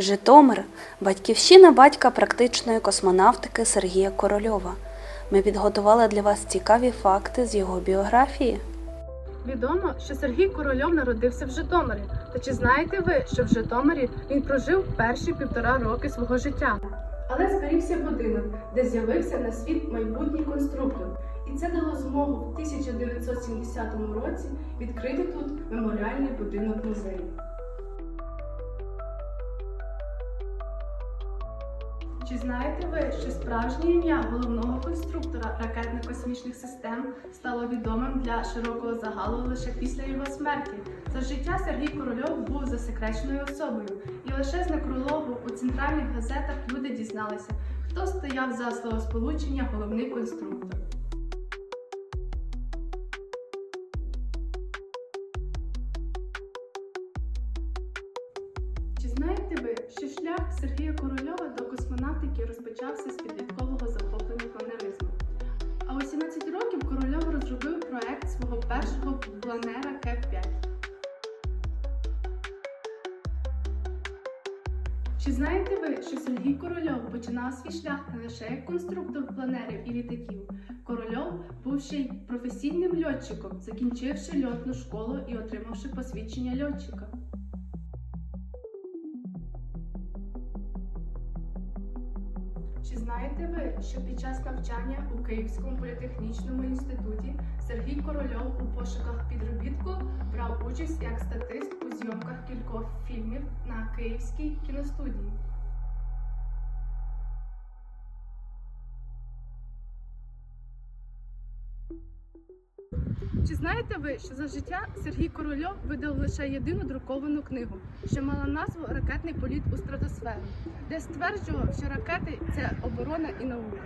Житомир батьківщина батька практичної космонавтики Сергія Корольова. Ми підготували для вас цікаві факти з його біографії. Відомо, що Сергій Корольов народився в Житомирі. Та чи знаєте ви, що в Житомирі він прожив перші півтора роки свого життя? Але зберігся будинок, де з'явився на світ майбутній конструктор. І це дало змогу в 1970 році відкрити тут меморіальний будинок музею. Чи знаєте ви, що справжнє ім'я головного конструктора ракетно-космічних систем стало відомим для широкого загалу лише після його смерті? За життя Сергій Корольов був засекреченою особою, і лише з некрологу у центральних газетах люди дізналися, хто стояв за словосполучення головний конструктор. Чи знаєте ви, що шлях Сергія Корольова космонавтики розпочався з підліткового захоплення планеризмом? А у 17 років Корольов розробив проект свого першого планера Кеп-5. Чи знаєте ви, що Сергій Корольов починав свій шлях не лише як конструктор планерів і літаків? Корольов був ще й професійним льотчиком, закінчивши льотну школу і отримавши посвідчення льотчика. Чи знаєте ви, що під час навчання у Київському політехнічному інституті Сергій Корольов у пошуках підробітку брав участь як статист у зйомках кількох фільмів на Київській кіностудії? Чи знаєте ви, що за життя Сергій Корольов видав лише єдину друковану книгу, що мала назву Ракетний політ у стратосферу, де стверджував, що ракети це оборона і наука.